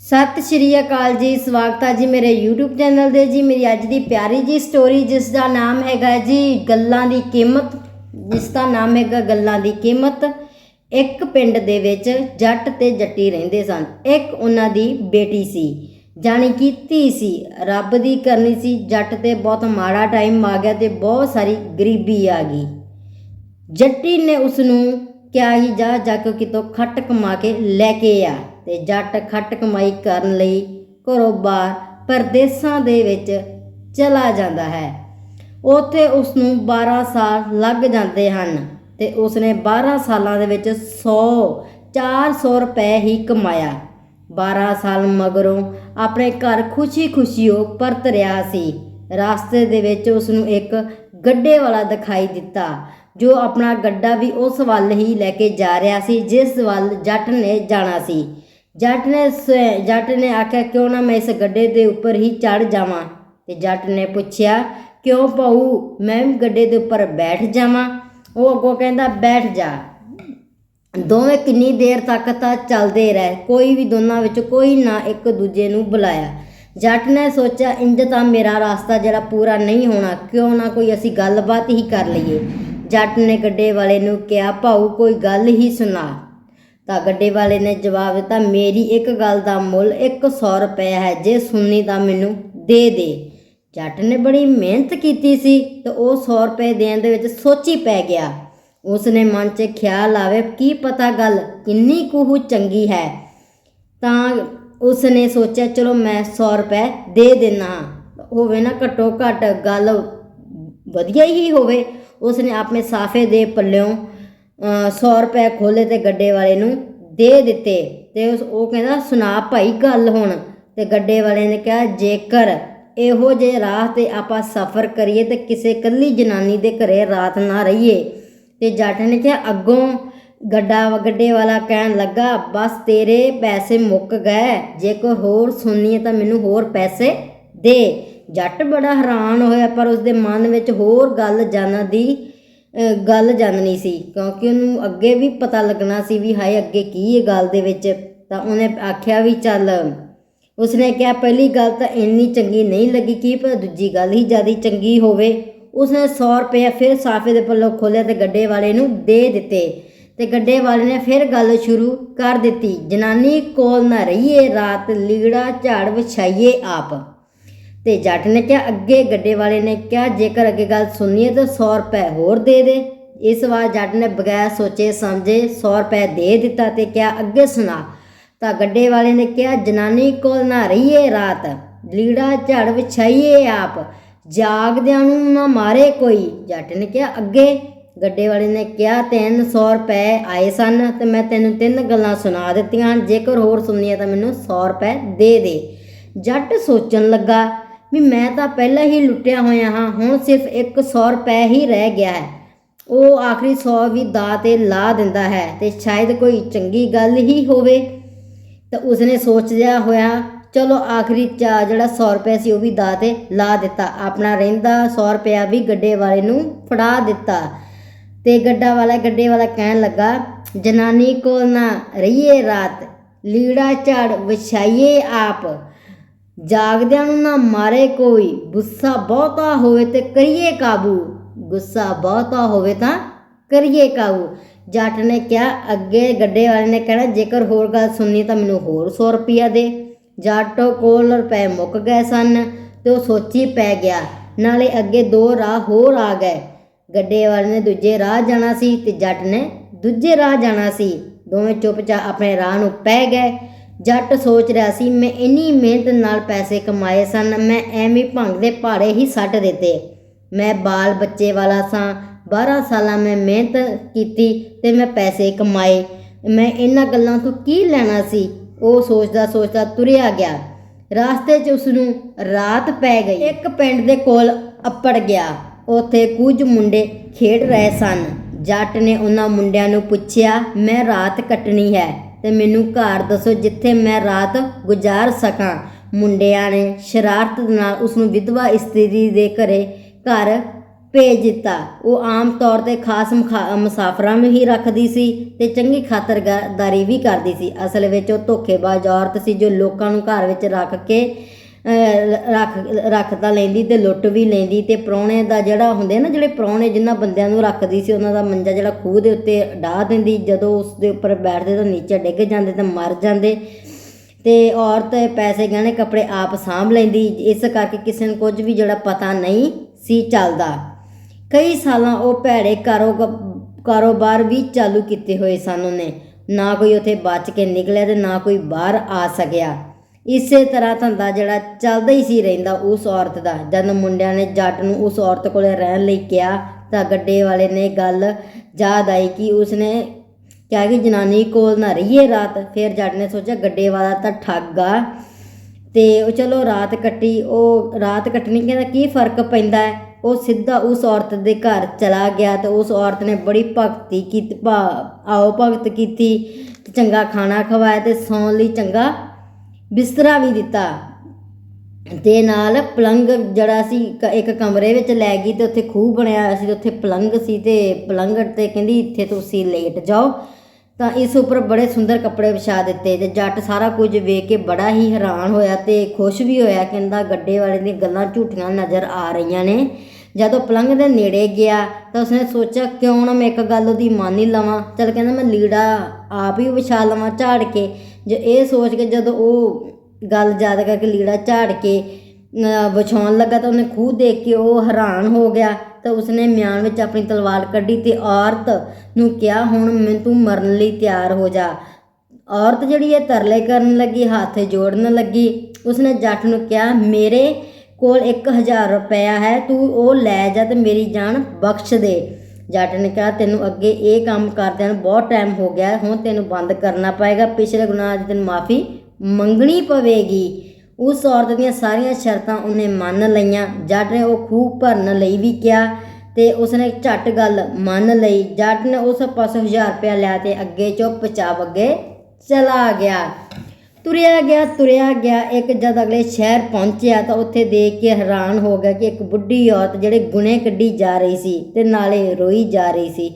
ਸਤਿ ਸ਼੍ਰੀ ਅਕਾਲ ਜੀ, ਸਵਾਗਤ ਹੈ ਜੀ ਮੇਰੇ YouTube ਚੈਨਲ ਦੇ ਜੀ, ਮੇਰੀ ਅੱਜ ਦੀ ਪਿਆਰੀ ਜੀ ਸਟੋਰੀ ਜਿਸ ਦਾ ਨਾਮ ਹੈਗਾ ਜੀ ਗੱਲਾਂ ਦੀ ਕੀਮਤ, ਜਿਸ ਦਾ ਨਾਮ ਹੈਗਾ ਗੱਲਾਂ ਦੀ ਕੀਮਤ। ਇੱਕ ਪਿੰਡ ਦੇ ਵਿੱਚ ਜੱਟ ਤੇ ਜੱਟੀ ਰਹਿੰਦੇ ਸਨ। ਇੱਕ ਉਹਨਾਂ ਦੀ ਬੇਟੀ ਸੀ, ਜਾਣੀ ਕਿ ਧੀ ਸੀ। ਰੱਬ ਦੀ ਕਰਨੀ ਸੀ, ਜੱਟ ਤੇ ਬਹੁਤ ਮਾੜਾ ਟਾਈਮ ਆ ਗਿਆ ਤੇ ਬਹੁਤ ਸਾਰੀ ਗਰੀਬੀ ਆ ਗਈ। ਜੱਟੀ ਨੇ ਉਸ ਨੂੰ ਕਿਹਾ ਹੀ ਜਾ ਜਾ ਕੇ ਕਿਤੋਂ ਖੱਟ ਕਮਾ ਕੇ ਲੈ ਕੇ ਆ। ਤੇ ਜੱਟ ਖੱਟ ਕਮਾਈ ਕਰਨ ਲਈ ਘਰੋਂ ਬਾਹਰ ਪਰਦੇਸਾਂ ਦੇ ਵਿੱਚ ਚਲਾ ਜਾਂਦਾ ਹੈ। ਉੱਥੇ ਉਸ ਨੂੰ 12 ਸਾਲ ਲੱਗ ਜਾਂਦੇ ਹਨ ਤੇ ਉਸ ਨੇ 12 ਸਾਲਾਂ ਦੇ ਵਿੱਚ 100 400 ਰੁਪਏ ਹੀ ਕਮਾਇਆ। 12 ਸਾਲ ਮਗਰੋਂ ਆਪਣੇ ਘਰ ਖੁਸ਼ੀ-ਖੁਸ਼ੀ ਉਹ ਪਰਤ ਰਿਹਾ ਸੀ। ਰਾਸਤੇ ਦੇ ਵਿੱਚ ਉਸ ਨੂੰ ਇੱਕ ਗੱਡੇ ਵਾਲਾ ਦਿਖਾਈ ਦਿੱਤਾ, ਜੋ ਆਪਣਾ ਗੱਡਾ ਵੀ ਉਸ ਵੱਲ ਹੀ ਲੈ ਕੇ ਜਾ ਰਿਹਾ ਸੀ, ਜਿਸ ਵੱਲ ਜੱਟ ਨੇ ਜਾਣਾ ਸੀ। ਜੱਟ ਨੇ ਸ- ਜੱਟ ਨੇ ਆਖਿਆ, ਕਿਉਂ ਨਾ ਮੈਂ ਇਸ ਗੱਡੇ ਦੇ ਉੱਪਰ ਹੀ ਚੜ ਜਾਵਾਂ? ਤੇ ਜੱਟ ਨੇ ਪੁੱਛਿਆ, ਕਿਉਂ ਭਾਊ, ਮੈਂ ਵੀ ਗੱਡੇ ਦੇ ਉੱਪਰ ਬੈਠ ਜਾਵਾਂ? ਉਹ ਅੱਗੋਂ ਕਹਿੰਦਾ, ਬੈਠ ਜਾ। ਦੋਵੇਂ ਕਿੰਨੀ ਦੇਰ ਤੱਕ ਤਾਂ ਚੱਲਦੇ ਰਹੇ, ਕੋਈ ਵੀ ਦੋਨਾਂ ਵਿੱਚ ਕੋਈ ਨਾ ਇੱਕ ਦੂਜੇ ਨੂੰ ਬੁਲਾਇਆ। ਜੱਟ ਨੇ ਸੋਚਿਆ, ਇੰਜ ਤਾਂ ਮੇਰਾ ਰਾਸਤਾ ਜਿਹੜਾ ਪੂਰਾ ਨਹੀਂ ਹੋਣਾ, ਕਿਉਂ ਨਾ ਕੋਈ ਅਸੀਂ ਗੱਲਬਾਤ ਹੀ ਕਰ ਲਈਏ? ਜੱਟ ਨੇ ਗੱਡੇ ਵਾਲੇ ਨੂੰ ਕਿਹਾ, ਭਾਊ, ਕੋਈ ਗੱਲ ਹੀ ਸੁਣਾ। ਤਾਂ ਗੱਡੇ ਵਾਲੇ ਨੇ ਜਵਾਬ ਦਿੱਤਾ, ਮੇਰੀ ਇੱਕ ਗੱਲ ਦਾ ਮੁੱਲ 100 ਰੁਪਏ ਹੈ, ਜੇ ਸੁਣਨੀ ਤਾਂ ਮੈਨੂੰ ਦੇ ਦੇ। ਜੱਟ ਨੇ ਬੜੀ ਮਿਹਨਤ ਕੀਤੀ ਸੀ ਤੇ ਉਹ 100 ਰੁਪਏ ਦੇਣ ਦੇ ਵਿੱਚ ਸੋਚੀ ਪੈ ਗਿਆ। ਉਸ ਨੇ ਮਨ 'ਚ ਖਿਆਲ ਆਵੇ, ਕੀ ਪਤਾ ਗੱਲ ਕਿੰਨੀ ਕੁ ਚੰਗੀ ਹੈ? ਤਾਂ ਉਸ ਨੇ ਸੋਚਿਆ, ਚਲੋ ਮੈਂ 100 ਰੁਪਏ ਦੇ ਦੇਣਾ ਹੋਵੇ ਨਾ ਘੱਟੋ ਘੱਟ ਗੱਲ ਵਧੀਆ ਹੀ ਹੋਵੇ। ਉਸ ਨੇ ਆਪਣੇ ਸਾਫੇ ਦੇ ਪੱਲਿਓਂ 100 ਰੁਪਏ ਖੋਲੇ ਤੇ ਗੱਡੇ ਵਾਲੇ ਨੂੰ ਦੇ ਦਿੱਤੇ ਤੇ ਉਸ ਉਹ ਕਹਿੰਦਾ, ਸੁਣਾ ਭਾਈ ਗੱਲ ਹੁਣ। ਤੇ ਗੱਡੇ ਵਾਲੇ ਨੇ ਕਿਹਾ, ਜੇਕਰ ਇਹੋ ਜੇ ਰਾਹ ਤੇ ਆਪਾਂ ਸਫ਼ਰ ਕਰੀਏ ਤੇ ਕਿਸੇ ਕੱਲੀ ਜਨਾਨੀ ਦੇ ਘਰੇ ਰਾਤ ਨਾ ਰਹੀਏ। ਤੇ ਜੱਟ ਨੇ ਕਿਹਾ, ਅੱਗੋਂ ਗੱਡਾ ਗੱਡੇ ਵਾਲਾ ਕਹਿਣ ਲੱਗਾ, ਬਸ ਤੇਰੇ ਪੈਸੇ ਮੁੱਕ ਗਏ, ਜੇ ਕੋਈ ਹੋਰ ਸੁਣਨੀ ਹੈ ਤਾਂ ਮੈਨੂੰ ਹੋਰ ਪੈਸੇ ਦੇ। ਜੱਟ ਬੜਾ ਹੈਰਾਨ ਹੋਇਆ, ਪਰ ਉਸਦੇ ਮਨ ਵਿੱਚ ਹੋਰ ਗੱਲ ਜਾਣਨ ਦੀ ਗੱਲ ਜਾਣਨੀ ਸੀ, ਕਿਉਂਕਿ ਉਹਨੂੰ ਅੱਗੇ ਵੀ ਪਤਾ ਲੱਗਣਾ ਸੀ ਵੀ ਹਾਏ ਅੱਗੇ ਕੀ ਹੈ ਗੱਲ ਦੇ ਵਿੱਚ। ਤਾਂ ਉਹਨੇ ਆਖਿਆ ਵੀ ਚੱਲ, ਉਸਨੇ ਕਿਹਾ ਪਹਿਲੀ ਗੱਲ ਤਾਂ ਇੰਨੀ ਚੰਗੀ ਨਹੀਂ ਲੱਗੀ ਕੀ ਪਰ ਦੂਜੀ ਗੱਲ ਹੀ ਜ਼ਿਆਦਾ ਚੰਗੀ ਹੋਵੇ। ਉਸਨੇ 100 ਰੁਪਏ ਫਿਰ ਸਾਫੇ ਦੇ ਪੱਲੋਂ ਖੋਲਿਆ ਤੇ ਗੱਡੇ ਵਾਲੇ ਨੂੰ ਦੇ ਦਿੱਤੇ। ਤੇ ਗੱਡੇ ਵਾਲੇ ਨੇ ਫਿਰ ਗੱਲ ਸ਼ੁਰੂ ਕਰ ਦਿੱਤੀ, ਜਨਾਨੀ ਕੋਲ ਨਾ ਰਹੀਏ, ਰਾਤ ਲੀੜਾ ਝਾੜ ਵਿਛਾਈਏ ਆਪ। ਤੇ ਜੱਟ ਨੇ ਕਿਹਾ, ਅੱਗੇ ਗੱਡੇ ਵਾਲੇ ਨੇ ਕਿਹਾ, ਜੇਕਰ ਅੱਗੇ ਗੱਲ ਸੁਣੀਏ ਤਾਂ 100 ਰੁਪਏ ਹੋਰ ਦੇ ਦੇ। ਇਸ ਵਾਰ ਜੱਟ ਨੇ ਬਗੈਰ ਸੋਚੇ ਸਮਝੇ 100 ਰੁਪਏ ਦੇ ਦਿੱਤਾ ਤੇ ਕਿਹਾ, ਅੱਗੇ ਸੁਣਾ। ਤਾਂ ਗੱਡੇ ਵਾਲੇ ਨੇ ਕਿਹਾ, ਜਨਾਨੀ ਕੋਲ ਨਾ ਰਹੀਏ ਰਾਤ, ਲੀੜਾ ਝੜ ਵਿਛਾਈਏ ਆਪ, ਜਾਗਦਿਆਂ ਨੂੰ ਨਾ ਮਾਰੇ ਕੋਈ। ਜੱਟ ਨੇ ਕਿਹਾ, ਅੱਗੇ। ਗੱਡੇ ਵਾਲੇ ਨੇ ਕਿਹਾ 300 ਰੁਪਏ ਆਏ ਸਨ ਤੇ ਮੈਂ ਤੈਨੂੰ ਤਿੰਨ ਗੱਲਾਂ ਸੁਣਾ ਦਿੱਤੀਆਂ ਜੇਕਰ ਹੋਰ ਸੁਣਨੀਆਂ ਤਾਂ ਮੈਨੂੰ 100 ਰੁਪਏ ਦੇ ਦੇ। ਜੱਟ ਸੋਚਣ ਲੱਗਾ ਵੀ ਮੈਂ ਤਾਂ ਪਹਿਲਾਂ ਹੀ ਲੁੱਟਿਆ ਹੋਇਆ ਹਾਂ, ਹੁਣ ਸਿਰਫ 100 ਰੁਪਏ ਹੀ ਰਹਿ ਗਿਆ ਹੈ। ਉਹ ਆਖਰੀ 100 ਵੀ ਦਾ ਤੇ ਲਾ ਦਿੰਦਾ ਹੈ ਤੇ ਸ਼ਾਇਦ ਕੋਈ ਚੰਗੀ ਗੱਲ ਹੀ ਹੋਵੇ। ਤਾਂ ਉਸਨੇ ਸੋਚਿਆ ਹੋਇਆ, ਚਲੋ ਆਖਰੀ ਚਾ ਜਿਹੜਾ 100 ਰੁਪਏ ਸੀ ਉਹ ਵੀ ਦਾ ਤੇ ਲਾ ਦਿੱਤਾ। ਆਪਣਾ ਰਹਿੰਦਾ 100 ਰੁਪਇਆ ਵੀ ਗੱਡੇ ਵਾਲੇ ਨੂੰ ਫੜਾ ਦਿੱਤਾ। ਤੇ ਗੱਡਾ ਵਾਲਾ ਗੱਡੇ ਵਾਲਾ ਕਹਿਣ ਲੱਗਾ, ਜਨਾਨੀ ਕੋਲ ਨਾ ਰਹੀਏ ਰਾਤ, ਲੀੜਾ ਝਾੜ ਵਿਛਾਈਏ ਆਪ। ਜਾਗਦਿਆਂ ਨੂੰ ਨਾ ਮਾਰੇ ਕੋਈ, ਗੁੱਸਾ ਬਹੁਤਾ ਹੋਵੇ ਤੇ ਕਰੀਏ ਕਾਬੂ। ਗੁੱਸਾ ਬਹੁਤਾ ਹੋਵੇ ਤਾਂ ਕਰੀਏ ਕਾਬੂ। ਜੱਟ ਨੇ ਕਿਹਾ, ਅੱਗੇ ਗੱਡੇ ਵਾਲੇ ਨੇ ਕਹਿਣਾ, ਜੇਕਰ ਹੋਰ ਗੱਲ ਸੁਣਨੀ ਤਾਂ ਮੈਨੂੰ ਹੋਰ 100 ਰੁਪਿਆ ਦੇ। ਜੱਟ ਕੋਲ ਰੁਪਏ ਮੁੱਕ ਗਏ ਸਨ ਤੇ ਉਹ ਸੋਚੀ ਪੈ ਗਿਆ, ਨਾਲੇ ਅੱਗੇ ਦੋ ਰਾਹ ਹੋਰ ਆ ਗਏ। ਗੱਡੇ ਵਾਲੇ ਨੇ ਦੂਜੇ ਰਾਹ ਜਾਣਾ ਸੀ ਤੇ ਜੱਟ ਨੇ ਦੂਜੇ ਰਾਹ ਜਾਣਾ ਸੀ। ਦੋਵੇਂ ਚੁੱਪਚਾਪ ਆਪਣੇ ਰਾਹ ਨੂੰ ਪੈ ਗਏ। ਜੱਟ ਸੋਚ ਰਿਹਾ ਸੀ, ਮੈਂ ਇੰਨੀ ਮਿਹਨਤ ਨਾਲ ਪੈਸੇ ਕਮਾਏ ਸਨ, ਮੈਂ ਐਵੇਂ ਭੰਗ ਦੇ ਭਾੜੇ ਹੀ ਸੱਟ ਦਿੱਤੇ। ਮੈਂ ਬਾਲ ਬੱਚੇ ਵਾਲਾ ਸਾਂ 12 ਸਾਲਾਂ ਮੈਂ ਮਿਹਨਤ ਕੀਤੀ ਤੇ ਮੈਂ ਪੈਸੇ ਕਮਾਏ। ਮੈਂ ਇਹਨਾਂ ਗੱਲਾਂ ਤੋਂ ਕੀ ਲੈਣਾ ਸੀ? ਉਹ ਸੋਚਦਾ ਸੋਚਦਾ ਤੁਰਿਆ ਗਿਆ। ਰਾਸਤੇ 'ਚ ਉਸ ਨੂੰ ਰਾਤ ਪੈ ਗਈ। ਇੱਕ ਪਿੰਡ ਦੇ ਕੋਲ ਅੱਪੜ ਗਿਆ। ਉੱਥੇ ਕੁਝ ਮੁੰਡੇ ਖੇਡ ਰਹੇ ਸਨ। ਜੱਟ ਨੇ ਉਹਨਾਂ ਮੁੰਡਿਆਂ ਨੂੰ ਪੁੱਛਿਆ, ਮੈਂ ਰਾਤ ਕੱਟਣੀ ਹੈ। ਤੇ ਮੈਨੂੰ ਘਰ ਦੱਸੋ ਜਿੱਥੇ ਮੈਂ ਰਾਤ ਗੁਜ਼ਾਰ ਸਕਾਂ। ਮੁੰਡਿਆਂ ਨੇ ਸ਼ਰਾਰਤ ਨਾਲ ਉਸ ਨੂੰ ਵਿਧਵਾ ਇਸਤਰੀ ਦੇ ਘਰੇ ਘਰ ਭੇਜ ਦਿੱਤਾ। ਉਹ ਆਮ ਤੌਰ ਤੇ ਖਾਸ ਮੁਖਾ- ਮੁਸਾਫਰਾਂ ਨੂੰ ਹੀ ਰੱਖਦੀ ਸੀ ਤੇ ਚੰਗੀ ਖਾਤਰਦਾਰੀ ਵੀ ਕਰਦੀ ਸੀ। ਅਸਲ ਵਿੱਚ ਉਹ ਧੋਖੇਬਾਜ਼ ਔਰਤ ਸੀ ਜੋ ਲੋਕਾਂ ਨੂੰ ਘਰ ਵਿੱਚ ਰੱਖ ਕੇ ਰੱਖ ਰੱਖ ਤਾਂ ਲੈਂਦੀ ਤੇ ਲੁੱਟ ਵੀ ਲੈਂਦੀ ਤੇ ਪ੍ਰਾਹੁਣੇ ਦਾ ਜਿਹੜਾ ਹੁੰਦੇ ਨਾ, ਜਿਹੜੇ ਪ੍ਰਾਹੁਣੇ ਜਿਨ੍ਹਾਂ ਬੰਦਿਆਂ ਨੂੰ ਰੱਖਦੀ ਸੀ, ਉਹਨਾਂ ਦਾ ਮੰਜਾ ਜਿਹੜਾ ਖੂਹ ਦੇ ਉੱਤੇ ਡਾਹ ਦਿੰਦੀ, ਜਦੋਂ ਉਸ ਦੇ ਉੱਪਰ ਬੈਠਦੇ ਤਾਂ ਨੀਚੇ ਡਿੱਗ ਜਾਂਦੇ ਤੇ ਮਰ ਜਾਂਦੇ। ਤੇ ਔਰਤ ਪੈਸੇ ਗਹਿਣੇ ਕੱਪੜੇ ਆਪ ਸਾਂਭ ਲੈਂਦੀ, ਇਸ ਕਰਕੇ ਕਿਸੇ ਨੂੰ ਕੁਝ ਵੀ ਜਿਹੜਾ ਪਤਾ ਨਹੀਂ ਸੀ ਚੱਲਦਾ। ਕਈ ਸਾਲਾਂ ਉਹ ਭੈੜੇ ਕਾਰੋ ਕਾਰੋਬਾਰ ਵੀ ਚਾਲੂ ਕੀਤੇ ਹੋਏ ਸਨ ਉਹਨੇ। ਨਾ ਕੋਈ ਉੱਥੇ ਬਚ ਕੇ ਨਿਕਲਿਆ ਤੇ ਨਾ ਕੋਈ ਬਾਹਰ ਆ ਸਕਿਆ। ਇਸੇ ਤਰ੍ਹਾਂ ਧੰਦਾ ਜਿਹੜਾ ਚੱਲਦਾ ਹੀ ਸੀ ਰਹਿੰਦਾ ਉਸ ਔਰਤ ਦਾ। ਜਦ ਮੁੰਡਿਆਂ ਨੇ ਜੱਟ ਨੂੰ ਉਸ ਔਰਤ ਕੋਲੇ ਰਹਿਣ ਲਈ ਕਿਹਾ, ਤਾਂ ਗੱਡੇ ਵਾਲੇ ਨੇ ਗੱਲ ਯਾਦ ਆਈ ਕਿ ਉਸਨੇ ਕਿਹਾ ਕਿ ਜਨਾਨੀ ਕੋਲ ਨਾ ਰਹੀਏ ਰਾਤ। ਫਿਰ ਜੱਟ ਨੇ ਸੋਚਿਆ ਗੱਡੇ ਵਾਲਾ ਤਾਂ ਠੱਗ ਆ। ਤੇ ਉਹ ਚਲੋ ਰਾਤ ਕੱਟੀ, ਉਹ ਰਾਤ ਕੱਟਣੀ ਕਹਿੰਦਾ ਕੀ ਫ਼ਰਕ ਪੈਂਦਾ ਹੈ? ਉਹ ਸਿੱਧਾ ਉਸ ਔਰਤ ਦੇ ਘਰ ਚਲਾ ਗਿਆ ਤੇ ਉਸ ਔਰਤ ਨੇ ਬੜੀ ਭਗਤੀ ਕੀਤੀ, ਭਾ- ਆਓ ਭਗਤ ਕੀਤੀ ਚੰਗਾ ਖਾਣਾ ਖਵਾਇਆ ਤੇ ਸੌਣ ਲਈ ਚੰਗਾ ਬਿਸਤਰਾ ਵੀ ਦਿੱਤਾ। ਤੇ ਨਾਲ ਪਲੰਗ ਜਿਹੜਾ ਸੀ, ਕ- ਇੱਕ ਕਮਰੇ ਵਿੱਚ ਲੈ ਗਈ ਤੇ ਉੱਥੇ ਖੂਹ ਬਣਿਆ ਹੋਇਆ ਸੀ, ਤੇ ਉੱਥੇ ਪਲੰਗ ਸੀ ਤੇ ਪਲੰਗ ਤੇ ਕਹਿੰਦੀ, ਇੱਥੇ ਤੁਸੀਂ ਲੇਟ ਜਾਓ। ਤਾਂ ਇਸ ਉੱਪਰ ਬੜੇ ਸੁੰਦਰ ਕੱਪੜੇ ਵਿਛਾ ਦਿੱਤੇ ਤੇ ਜੱਟ ਸਾਰਾ ਕੁਝ ਵੇਖ ਕੇ ਬੜਾ ਹੀ ਹੈਰਾਨ ਹੋਇਆ ਤੇ ਖੁਸ਼ ਵੀ ਹੋਇਆ, ਕਹਿੰਦਾ ਗੱਡੇ ਵਾਲੇ ਦੀਆਂ ਗੱਲਾਂ ਝੂਠੀਆਂ ਨਜ਼ਰ ਆ ਰਹੀਆਂ ਨੇ। ਜਦੋਂ ਪਲੰਗ ਦੇ ਨੇੜੇ ਗਿਆ ਤਾਂ ਉਸਨੇ ਸੋਚਿਆ, ਕਿਉਂ ਨਾ ਮੈਂ ਇੱਕ ਗੱਲ ਉਹਦੀ ਮੰਨ ਹੀ ਲਵਾਂ? ਚਲ ਕਹਿੰਦਾ, ਮੈਂ ਲੀੜਾ ਆਪ ਹੀ ਵਿਛਾ ਲਵਾਂ ਝਾੜ ਕੇ। ਜ ਇਹ ਸੋਚ ਕੇ ਜਦੋਂ ਉਹ ਗੱਲ ਯਾਦ ਕਰਕੇ ਲੀੜਾ ਝਾੜ ਕੇ ਵਿਛਾਉਣ ਲੱਗਾ ਤਾਂ ਉਹਨੇ ਖੂਹ ਦੇਖ ਕੇ ਉਹ ਹੈਰਾਨ ਹੋ ਗਿਆ। ਤਾਂ ਉਸਨੇ ਮਿਆਨ ਵਿੱਚ ਆਪਣੀ ਤਲਵਾਰ ਕੱਢੀ ਤੇ ਔਰਤ ਨੂੰ ਕਿਹਾ, ਹੁਣ ਮੈਂ ਤੂੰ ਮਰਨ ਲਈ ਤਿਆਰ ਹੋ ਜਾ। ਔਰਤ ਜਿਹੜੀ ਇਹ ਤਰਲੇ ਕਰਨ ਲੱਗੀ, ਹੱਥ ਜੋੜਨ ਲੱਗੀ, ਉਸਨੇ ਜੱਟ ਨੂੰ ਕਿਹਾ, ਮੇਰੇ ਕੋਲ 1000 ਰੁਪਇਆ ਹੈ, ਤੂੰ ਉਹ ਲੈ ਜਾ ਤੇ ਮੇਰੀ ਜਾਨ ਬਖਸ਼ ਦੇ। ਜੱਟ ਨੇ ਕਿਹਾ, ਤੈਨੂੰ ਅੱਗੇ ਇਹ ਕੰਮ ਕਰਦਿਆਂ ਨੂੰ ਬਹੁਤ ਟਾਈਮ ਹੋ ਗਿਆ ਹੁਣ ਤੈਨੂੰ ਬੰਦ ਕਰਨਾ ਪਏਗਾ। ਪਿਛਲੇ ਗੁਨਾਹ ਦੀ ਤੈਨੂੰ ਮਾਫੀ ਮੰਗਣੀ ਪਵੇਗੀ। ਉਸ ਔਰਤ ਦੀਆਂ ਸਾਰੀਆਂ ਸ਼ਰਤਾਂ ਉਹਨੇ ਮੰਨ ਲਈਆਂ। ਜੱਟ ਨੇ ਉਹ ਖੂਹ ਭਰਨ ਲਈ ਵੀ ਕਿਹਾ ਤੇ ਉਸਨੇ ਝੱਟ ਗੱਲ ਮੰਨ ਲਈ। ਜੱਟ ਨੇ ਉਸ ਪਾਸੋਂ 1000 ਰੁਪਇਆ ਲਿਆ ਤੇ ਅੱਗੇ ਚੁੱਪਚਾਪ ਅੱਗੇ ਚਲਾ ਗਿਆ। ਤੁਰਿਆ ਗਿਆ ਤੁਰਿਆ ਗਿਆ, ਇੱਕ ਜਦ ਅਗਲੇ ਸ਼ਹਿਰ ਪਹੁੰਚਿਆ ਤਾਂ ਉੱਥੇ ਦੇਖ ਕੇ ਹੈਰਾਨ ਹੋ ਗਿਆ ਕਿ ਇੱਕ ਬੁੱਢੀ ਔਰਤ ਜਿਹੜੇ ਗੁਣੇ ਕੱਢੀ ਜਾ ਰਹੀ ਸੀ ਤੇ ਨਾਲੇ ਰੋਈ ਜਾ ਰਹੀ ਸੀ।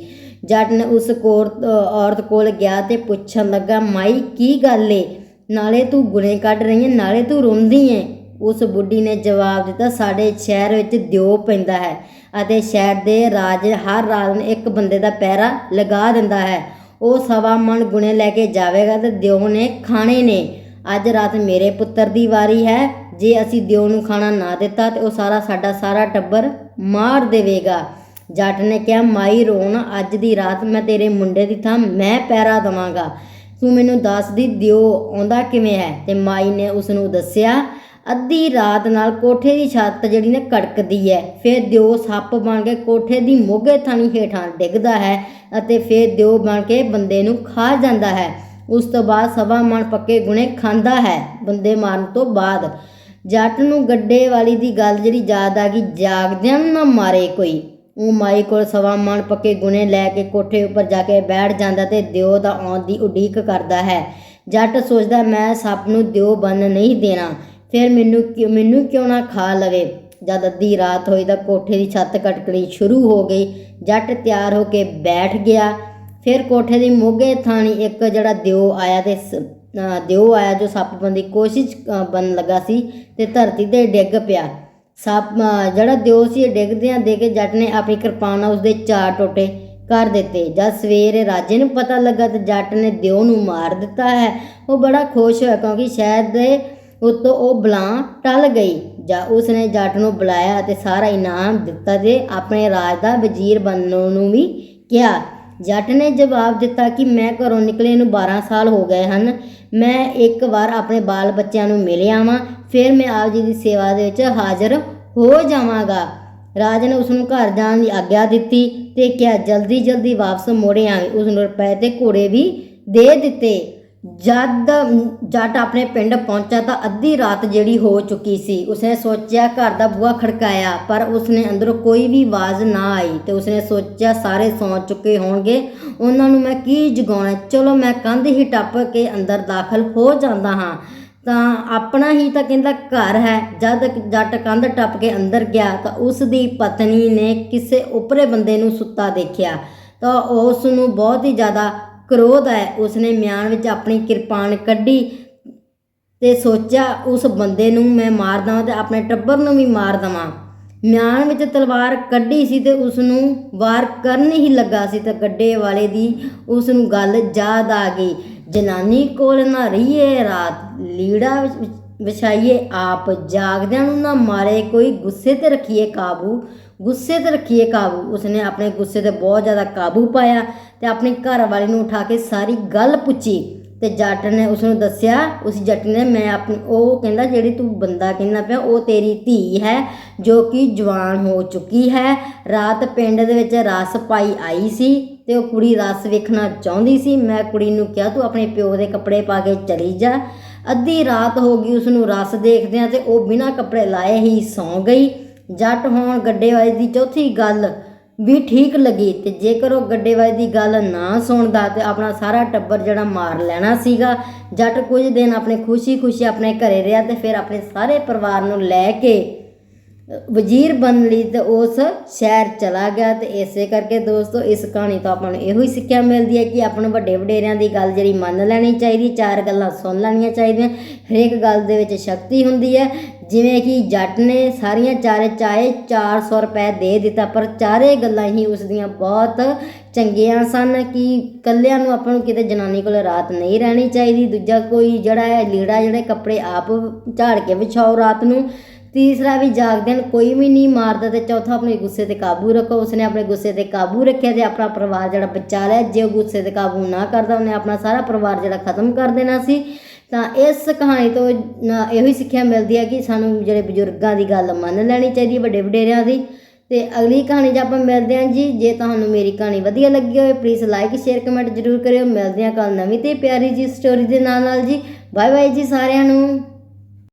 ਜੱਟ ਨੇ ਉਸ ਕੋਰ ਔਰਤ ਕੋਲ ਗਿਆ ਤੇ ਪੁੱਛਣ ਲੱਗਾ, ਮਾਈ, ਕੀ ਗੱਲ ਏ? ਨਾਲੇ ਤੂੰ ਗੁਣੇ ਕੱਢ ਰਹੀ ਹੈ ਨਾਲੇ ਤੂੰ ਰੋਂਦੀ ਏ? ਉਸ ਬੁੱਢੀ ਨੇ ਜਵਾਬ ਦਿੱਤਾ, ਸਾਡੇ ਸ਼ਹਿਰ ਵਿੱਚ ਦਿਓ ਪੈਂਦਾ ਹੈ ਅਤੇ ਸ਼ਹਿਰ ਦੇ ਰਾਜ, ਹਰ ਰਾਤ ਨੂੰ ਇੱਕ ਬੰਦੇ ਦਾ ਪਹਿਰਾ ਲਗਾ ਦਿੰਦਾ ਹੈ। ਉਹ ਸਵਾ ਮਣ ਗੁਣੇ ਲੈ ਕੇ ਜਾਵੇਗਾ ਤੇ ਦਿਓ ਨੇ ਖਾਣੇ ਨੇ। ਅੱਜ ਰਾਤ ਮੇਰੇ ਪੁੱਤਰ ਦੀ ਵਾਰੀ ਹੈ। ਜੇ ਅਸੀਂ ਦਿਓ ਨੂੰ ਖਾਣਾ ਨਾ ਦਿੱਤਾ ਤੇ ਉਹ ਸਾਰਾ ਸਾਡਾ ਸਾਰਾ ਟੱਬਰ ਮਾਰ ਦੇਵੇਗਾ। ਜੱਟ ਨੇ ਕਿਹਾ, ਮਾਈ ਰੋਣ, ਅੱਜ ਦੀ ਰਾਤ ਮੈਂ ਤੇਰੇ ਮੁੰਡੇ ਦੀ ਥਾਂ ਮੈਂ ਪਹਿਰਾ ਦਵਾਂਗਾ। ਤੂੰ ਮੈਨੂੰ ਦੱਸ ਦੀ ਦਿਓ ਆਉਂਦਾ ਕਿਵੇਂ ਹੈ? ਤੇ ਮਾਈ ਨੇ ਉਸ ਨੂੰ ਦੱਸਿਆ ਅੱਧੀ ਰਾਤ ਨਾਲ ਕੋਠੇ ਦੀ ਛੱਤ ਜਿਹੜੀ ਨੇ ਕੜਕਦੀ ਹੈ ਫਿਰ ਦਿਓ ਸੱਪ ਬਣ ਕੇ ਕੋਠੇ ਦੀ ਮੋਗੇ ਥਾਣੀ ਹੇਠਾਂ ਡਿੱਗਦਾ ਹੈ ਅਤੇ ਫਿਰ ਦਿਓ ਬਣ ਕੇ ਬੰਦੇ ਨੂੰ ਖਾ ਜਾਂਦਾ ਹੈ। ਉਸ ਤੋਂ ਬਾਅਦ ਸਵਾ ਮਣ ਪੱਕੇ ਗੁਣੇ ਖਾਂਦਾ ਹੈ ਬੰਦੇ ਮਾਰਨ ਤੋਂ ਬਾਅਦ। ਜੱਟ ਨੂੰ ਗੱਡੇ ਵਾਲੀ ਦੀ ਗੱਲ ਜਿਹੜੀ ਯਾਦ ਆ ਗਈ, ਜਾਗਦਿਆਂ ਨੂੰ ਨਾ ਮਾਰੇ ਕੋਈ। ਉਹ ਮਾਈ ਕੋਲ ਸਵਾ ਮਣ ਪੱਕੇ ਗੁਣੇ ਲੈ ਕੇ ਕੋਠੇ ਉੱਪਰ ਜਾ ਕੇ ਬੈਠ ਜਾਂਦਾ ਤੇ ਦਿਓ ਦਾ ਆਉਣ ਦੀ ਉਡੀਕ ਕਰਦਾ ਹੈ। ਜੱਟ ਸੋਚਦਾ, ਮੈਂ ਸੱਪ ਨੂੰ ਦਿਓ ਬੰਨ ਨਹੀਂ ਦੇਣਾ। ਫਿਰ ਮੈਨੂੰ ਕਿਉਂ- ਮੈਨੂੰ ਕਿਉਂ ਨਾ ਖਾ ਲਵੇ? ਜਦ ਅੱਧੀ ਰਾਤ ਹੋਈ ਤਾਂ ਕੋਠੇ ਦੀ ਛੱਤ ਕਟਕਣੀ ਸ਼ੁਰੂ ਹੋ ਗਈ। ਜੱਟ ਤਿਆਰ ਹੋ ਕੇ ਬੈਠ ਗਿਆ। ਫਿਰ ਕੋਠੇ ਦੀ ਮੋਗੇ ਥਾਣੀ ਇੱਕ ਜਿਹੜਾ ਦਿਓ ਆਇਆ ਤੇ ਸ- ਦਿਓ ਆਇਆ ਜੋ ਸੱਪ ਬੰਦੀ ਕੋਸ਼ਿਸ਼, ਅਹ ਬਣਨ ਲੱਗਾ ਸੀ ਤੇ ਧਰਤੀ ਤੇ ਡਿੱਗ ਪਿਆ। ਸੱਪ ਜਿਹੜਾ ਦਿਓ ਸੀ ਇਹ ਡਿੱਗਦਿਆਂ ਦੇ ਕੇ ਜੱਟ ਨੇ ਆਪਣੀ ਕਿਰਪਾਨ ਨਾਲ ਉਸਦੇ ਚਾਰ ਟੋਟੇ ਕਰ ਦਿੱਤੇ। ਜਦ ਸਵੇਰੇ ਰਾਜੇ ਨੂੰ ਪਤਾ ਲੱਗਾ ਤੇ ਜੱਟ ਨੇ ਦਿਓ ਨੂੰ ਮਾਰ ਦਿੱਤਾ ਹੈ। ਉਹ ਬੜਾ ਖੁਸ਼ ਹੋਇਆ ਕਿਉਂਕਿ ਸ਼ਹਿਰ ਦੇ ਉਤੋਂ ਉਹ ਬਲਾਂ ਟਲ ਗਈ ਜਾਂ ਉਸਨੇ ਜੱਟ ਨੂੰ ਬੁਲਾਇਆ ਅਤੇ ਸਾਰਾ ਇਨਾਮ ਦਿੱਤਾ ਤੇ ਆਪਣੇ ਰਾਜ ਦਾ ਵਜ਼ੀਰ ਬਣਨ ਨੂੰ ਵੀ ਕਿਹਾ। ਜੱਟ ਨੇ ਜਵਾਬ ਦਿੱਤਾ ਕਿ ਮੈਂ ਘਰੋਂ ਨਿਕਲੇ ਨੂੰ 12 ਸਾਲ ਹੋ ਗਏ ਹਨ। ਮੈਂ ਇੱਕ ਵਾਰ ਆਪਣੇ ਬਾਲ ਬੱਚਿਆਂ ਨੂੰ ਮਿਲ ਆਵਾਂ, ਫਿਰ ਮੈਂ ਆਪ ਜੀ ਦੀ ਸੇਵਾ ਦੇ ਵਿੱਚ ਹਾਜ਼ਰ ਹੋ ਜਾਵਾਂਗਾ। ਰਾਜ ਨੇ ਉਸ ਨੂੰ ਘਰ ਜਾਣ ਦੀ ਆਗਿਆ ਦਿੱਤੀ ਤੇ ਕਿਹਾ ਜਲਦੀ ਜਲਦੀ ਵਾਪਸ ਮੋੜੇ ਆਵੇਂ। ਉਸ ਨੂੰ ਰੁਪਏ ਤੇ ਘੋੜੇ ਵੀ ਦੇ ਦਿੱਤੇ। ਜਦ ਜੱਟ ਆਪਣੇ ਪਿੰਡ ਪਹੁੰਚਾ ਤਾਂ ਅੱਧੀ ਰਾਤ ਜਿਹੜੀ ਹੋ ਚੁੱਕੀ ਸੀ। ਉਸਨੇ ਸੋਚਿਆ ਘਰ ਦਾ ਬੂਹਾ ਖੜਕਾਇਆ, ਪਰ ਉਸਨੇ ਅੰਦਰੋਂ ਕੋਈ ਵੀ ਆਵਾਜ਼ ਨਾ ਆਈ ਤੇ ਉਸਨੇ ਸੋਚਿਆ ਸਾਰੇ ਸੌਂ ਚੁੱਕੇ ਹੋਣਗੇ। ਉਹਨਾਂ ਨੂੰ ਮੈਂ ਕੀ ਜਗਾਉਣਾ ਚਲੋ ਮੈਂ ਕੰਧ ਹੀ ਟੱਪ ਕੇ ਅੰਦਰ ਦਾਖਲ ਹੋ ਜਾਂਦਾ ਹਾਂ। ਤਾਂ ਆਪਣਾ ਹੀ ਤਾਂ ਕਹਿੰਦਾ ਘਰ ਹੈ। ਜਦ ਜੱਟ ਕੰਧ ਟੱਪ ਕੇ ਅੰਦਰ ਗਿਆ ਤਾਂ ਉਸ ਦੀ ਪਤਨੀ ਨੇ ਕਿਸੇ ਉਪਰੇ ਬੰਦੇ ਨੂੰ ਸੁੱਤਾ ਦੇਖਿਆ। ਤਾਂ ਉਸ ਨੂੰ ਬਹੁਤ ਹੀ ਜ਼ਿਆਦਾ ਕ੍ਰੋਧ ਹੈ, ਉਸਨੇ ਮਿਆਨ ਵਿੱਚ ਆਪਣੀ ਕਿਰਪਾਨ ਕੱਢੀ ਤੇ ਸੋਚਿਆ, ਉਸ ਬੰਦੇ ਨੂੰ ਮੈਂ ਮਾਰ ਦਵਾਂ ਤੇ ਆਪਣੇ ਟੱਬਰ ਨੂੰ ਵੀ ਮਾਰ ਦਵਾਂ। ਮਿਆਨ ਵਿੱਚ ਤਲਵਾਰ ਕੱਢੀ ਸੀ ਤੇ ਉਸ ਨੂੰ ਵਾਰ ਕਰਨ ਹੀ ਲੱਗਾ ਸੀ ਤੇ ਗੱਡੇ ਵਾਲੇ ਦੀ ਉਸ ਨੂੰ ਗੱਲ ਯਾਦ ਆ ਗਈ। ਜਨਾਨੀ ਕੋਲ ਨਾ ਰਹੀਏ ਰਾਤ, ਲੀੜਾ ਵਿਛਾਈਏ ਆਪ, ਜਾਗਦਿਆਂ ਨੂੰ ਨਾ ਮਾਰੇ, ਕੋਈ ਗੁੱਸੇ ਤੇ ਰੱਖੀਏ ਕਾਬੂ। ਗੁੱਸੇ ਤੇ ਰੱਖੀਏ ਕਾਬੂ। ਉਸਨੇ ਆਪਣੇ ਗੁੱਸੇ ਤੇ ਬਹੁਤ ਜ਼ਿਆਦਾ ਕਾਬੂ ਪਾਇਆ ਤੇ ਆਪਣੀ ਘਰ ਵਾਲੀ ਨੂੰ ਉਠਾ ਕੇ ਸਾਰੀ ਗੱਲ ਪੁੱਛੀ ਤੇ ਜੱਟ ਨੇ ਉਸ ਨੂੰ ਦੱਸਿਆ, ਉਸ ਜੱਟ ਨੇ ਮੈਂ ਆਪਣੀ ਉਹ ਕਹਿੰਦਾ, ਜਿਹੜੀ ਤੂੰ ਬੰਦਾ ਕਹਿੰਦਾ ਪਿਆ, ਉਹ ਤੇਰੀ ਧੀ ਹੈ, ਜੋ ਕਿ ਜਵਾਨ ਹੋ ਚੁੱਕੀ ਹੈ। ਰਾਤ ਪਿੰਡ ਦੇ ਵਿੱਚ ਰਸ ਪਾਈ ਆਈ ਸੀ ਤੇ ਉਹ ਕੁੜੀ ਰਸ ਵੇਖਣਾ ਚਾਹੁੰਦੀ ਸੀ। ਮੈਂ ਕੁੜੀ ਨੂੰ ਕਿਹਾ, ਤੂੰ ਆਪਣੇ ਪਿਓ ਦੇ ਕੱਪੜੇ ਪਾ ਕੇ ਚਲੀ ਜਾ। ਅੱਧੀ ਰਾਤ ਹੋ ਗਈ ਉਸ ਨੂੰ ਰਸ ਦੇਖਦਿਆਂ ਤੇ ਉਹ ਬਿਨਾਂ ਕੱਪੜੇ ਲਾਏ ਹੀ ਸੌਂ ਗਈ। ਜੱਟ ਹੋਣ ਗੱਡੇਬਾਜ਼ੀ ਦੀ ਚੌਥੀ ਗੱਲ ਵੀ ਠੀਕ ਲੱਗੀ ਤੇ ਜੇਕਰ ਉਹ ਗੱਡੇਬਾਜ਼ੀ ਦੀ ਗੱਲ ਨਾ ਸੁਣਦਾ ਤੇ ਆਪਣਾ ਸਾਰਾ ਟੱਬਰ ਜਿਹੜਾ ਮਾਰ ਲੈਣਾ ਸੀਗਾ, ਜੱਟ ਕੁਝ ਦਿਨ ਆਪਣੇ ਖੁਸ਼ੀ-ਖੁਸ਼ੀ ਆਪਣੇ ਘਰੇ ਰਿਹਾ ਤੇ ਫਿਰ ਆਪਣੇ ਸਾਰੇ ਪਰਿਵਾਰ ਨੂੰ ਲੈ ਕੇ ਵਜ਼ੀਰ ਬਣ ਲਈ ਤੇ ਉਸ ਸ਼ਹਿਰ ਚਲਾ ਗਿਆ ਤੇ ਇਸੇ ਕਰਕੇ ਦੋਸਤੋ ਇਸ ਕਹਾਣੀ ਤੋਂ ਆਪਾਂ ਨੂੰ ਇਹੋ ਹੀ ਸਿੱਖਿਆ ਮਿਲਦੀ ਹੈ ਕਿ ਆਪਾਂ ਨੂੰ ਵੱਡੇ ਵਡੇਰਿਆਂ ਦੀ ਗੱਲ ਜਿਹੜੀ ਮੰਨ ਲੈਣੀ ਚਾਹੀਦੀ, ਚਾਰ ਗੱਲਾਂ ਸੁਣ ਲੈਣੀਆਂ ਚਾਹੀਦੀਆਂ, ਹਰੇਕ ਗੱਲ ਦੇ ਵਿੱਚ ਸ਼ਕਤੀ ਹੁੰਦੀ ਹੈ। ਜਿਵੇਂ ਕਿ ਜੱਟ ਨੇ ਸਾਰੀਆਂ ਚਾਰੇ ਚਾਹੇ 400 ਰੁਪਏ ਦੇ ਦਿੱਤਾ, ਪਰ ਚਾਰੇ ਗੱਲਾਂ ਹੀ ਉਸ ਦੀਆਂ ਬਹੁਤ ਚੰਗੀਆਂ ਸਨ ਕਿ ਕੱਲਿਆਂ ਨੂੰ ਆਪਾਂ ਨੂੰ ਕਿਤੇ ਜਨਾਨੀ ਕੋਲ ਰਾਤ ਨਹੀਂ ਰਹਿਣੀ ਚਾਹੀਦੀ। ਦੂਜਾ ਕੋਈ ਜਿਹੜਾ ਹੈ ਲੀੜਾ ਜਿਹੜੇ ਕੱਪੜੇ ਆਪ ਝਾੜ ਕੇ ਵਿਛਾਓ ਰਾਤ ਨੂੰ ਤੀਸਰਾ ਵੀ ਜਾਗਦਿਆਂ ਨੂੰ ਕੋਈ ਵੀ ਨਹੀਂ ਮਾਰਦਾ ਤੇ ਚੌਥਾ ਆਪਣੇ ਗੁੱਸੇ ਤੇ ਕਾਬੂ ਰੱਖੋ। ਉਸਨੇ ਆਪਣੇ ਗੁੱਸੇ ਤੇ ਕਾਬੂ ਰੱਖਿਆ ਤੇ ਆਪਣਾ ਪਰਿਵਾਰ ਜਿਹੜਾ ਬਚਾ ਲਿਆ। ਜੇ ਉਹ ਗੁੱਸੇ ਤੇ ਕਾਬੂ ਨਾ ਕਰਦਾ, ਉਹਨੇ ਆਪਣਾ ਸਾਰਾ ਪਰਿਵਾਰ ਜਿਹੜਾ ਖਤਮ ਕਰ ਦੇਣਾ ਸੀ। ਤਾਂ ਇਸ ਕਹਾਣੀ ਤੋਂ ਇਹੋ ਹੀ ਸਿੱਖਿਆ ਮਿਲਦੀ ਹੈ ਕਿ ਸਾਨੂੰ ਜਿਹੜੇ ਬਜ਼ੁਰਗਾਂ ਦੀ ਗੱਲ ਮੰਨ ਲੈਣੀ ਚਾਹੀਦੀ ਹੈ, ਵੱਡੇ ਵਡੇਰਿਆਂ ਦੀ। ਤੇ ਅਗਲੀ ਕਹਾਣੀ 'ਚ ਆਪਾਂ ਮਿਲਦੇ ਹਾਂ ਜੀ। ਜੇ ਤੁਹਾਨੂੰ ਮੇਰੀ ਕਹਾਣੀ ਵਧੀਆ ਲੱਗੀ ਹੋਵੇ ਪਲੀਜ਼ ਲਾਈਕ ਸ਼ੇਅਰ ਕਮੈਂਟ ਜ਼ਰੂਰ ਕਰਿਓ। ਮਿਲਦੇ ਹਾਂ ਕੱਲ ਨਵੀਂ ਤੇ ਪਿਆਰੀ ਜੀ ਸਟੋਰੀ ਦੇ ਨਾਲ ਨਾਲ ਜੀ। ਬਾਏ ਬਾਏ ਜੀ ਸਾਰਿਆਂ ਨੂੰ।